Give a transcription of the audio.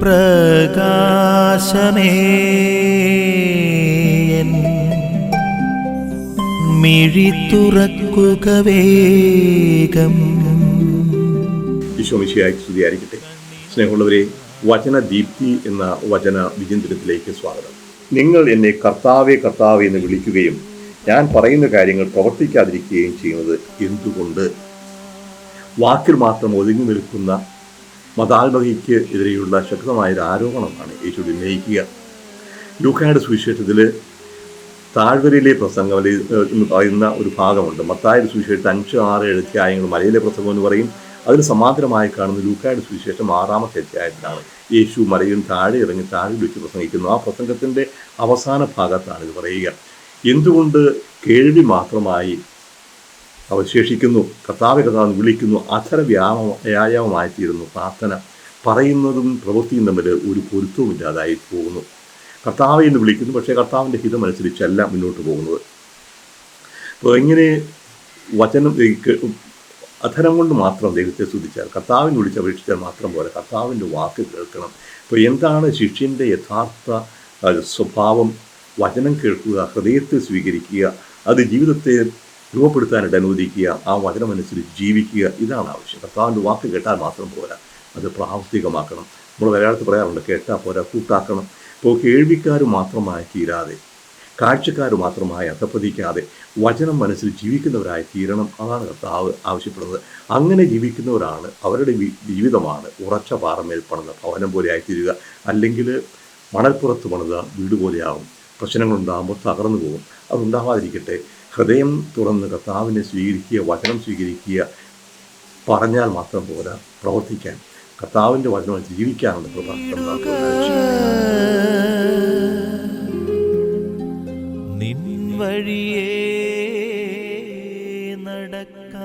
പ്രകാശമേ. മിഴി തുറക്കുക വേഗം. ഈശോമിശിയായി സ്തുതിയായിരിക്കട്ടെ. സ്നേഹമുള്ളവരെ വചന ദീപ്തി എന്ന വചന വിചിന്തനത്തിലേക്ക് സ്വാഗതം. നിങ്ങൾ എന്നെ കർത്താവേ കർത്താവെ എന്ന് വിളിക്കുകയും ഞാൻ പറയുന്ന കാര്യങ്ങൾ പ്രവർത്തിക്കാതിരിക്കുകയും ചെയ്യുന്നത് എന്തുകൊണ്ട്? വാക്കിൽ മാത്രം ഒതുങ്ങി നിൽക്കുന്ന മതാത്മകയ്ക്ക് എതിരെയുള്ള ശക്തമായൊരു ആരോപണമാണ് യേശു ഉന്നയിക്കുക. ലൂക്കായുടെ സുവിശേഷത്തിൽ താഴ്വരയിലെ പ്രസംഗം എന്ന് പറയുന്ന ഒരു ഭാഗമുണ്ട്. മത്തായുടെ സുവിശേഷത്തിൽ അഞ്ച് ആറ് അധ്യായങ്ങൾ മലയിലെ പ്രസംഗം എന്ന് പറയും. അതിന് സമാന്തരമായി കാണുന്ന ലൂക്കായുടെ സുവിശേഷം ആറാമത്തെ അധ്യായത്തിലാണ്. യേശു മലയിൽ താഴെ ഇറങ്ങി താഴെ വെച്ച് പ്രസംഗിക്കുന്നു. ആ പ്രസംഗത്തിന്റെ അവസാന ഭാഗത്താണ് ഇത് പറയുക. എന്തുകൊണ്ട് കേൾവി മാത്രമായി അവശേഷിക്കുന്നു. കർത്താവ് കർത്താവ് വിളിക്കുന്നു. അധര വ്യാമ വ്യായാമമായിത്തീരുന്നു. പ്രാർത്ഥന പറയുന്നതും പ്രവൃത്തിയും തമ്മിൽ ഒരു പൊരുത്തവുമില്ലാതായി പോകുന്നു. കർത്താവ് എന്ന് വിളിക്കുന്നു. പക്ഷേ കർത്താവിന്റെ ഹിതമനുസരിച്ചല്ല മുന്നോട്ട് പോകുന്നത്. അപ്പോൾ എങ്ങനെ വചനം അധരം കൊണ്ട് മാത്രം ദൈവത്തെ സ്തുതിച്ചാൽ കർത്താവിനെ വിളിച്ചപേക്ഷിച്ചാൽ മാത്രം പോലെ കർത്താവിന്റെ വാക്ക് കേൾക്കണം. അപ്പോൾ എന്താണ് ശിഷ്യന്റെ യഥാർത്ഥ സ്വഭാവം? വചനം കേൾക്കുക ഹൃദയത്തെ സ്വീകരിക്കുക അത് ജീവിതത്തെ രൂപപ്പെടുത്താനായിട്ട് അനുവദിക്കുക ആ വചനമനുസരിച്ച് ജീവിക്കുക ഇതാണ് ആവശ്യം. കർത്താവിന്റെ വാക്ക് കേട്ടാൽ മാത്രം പോരാ. അത് പ്രാവർത്തികമാക്കണം. നമ്മൾ മലയാളത്തിൽ പറയാറുണ്ട് കേട്ടാൽ പോരാ കൂട്ടാക്കണം. ഇപ്പോൾ കേൾവിക്കാർ മാത്രമായി തീരാതെ കാഴ്ചക്കാർ മാത്രമായി അധപ്പതിക്കാതെ വചനം മനസ്സിൽ ജീവിക്കുന്നവരായി തീരണം അതാണ് കർത്താവ് ആവശ്യപ്പെടുന്നത്. അങ്ങനെ ജീവിക്കുന്നവരാണ് അവരുടെ ജീവിതമാണ് ഉറച്ച പാറമേൽ പണിത ഭവനം പോലെ ആയിത്തീരുക. അല്ലെങ്കിൽ മണൽപ്പുറത്ത് പണിത വീട് പോലെയാവും. പ്രശ്നങ്ങളുണ്ടാകുമ്പോൾ തകർന്നു പോകും. അതുണ്ടാവാതിരിക്കട്ടെ. ഹൃദയം തുറന്ന് കർത്താവിനെ സ്വീകരിക്കുക വചനം സ്വീകരിക്കുക പറഞ്ഞാൽ മാത്രം പോരാ പ്രവർത്തിക്കാൻ. കർത്താവിന്റെ വചനം ജീവിക്കാനുള്ള കൃപ നമുക്ക് നിൻ വഴിയേ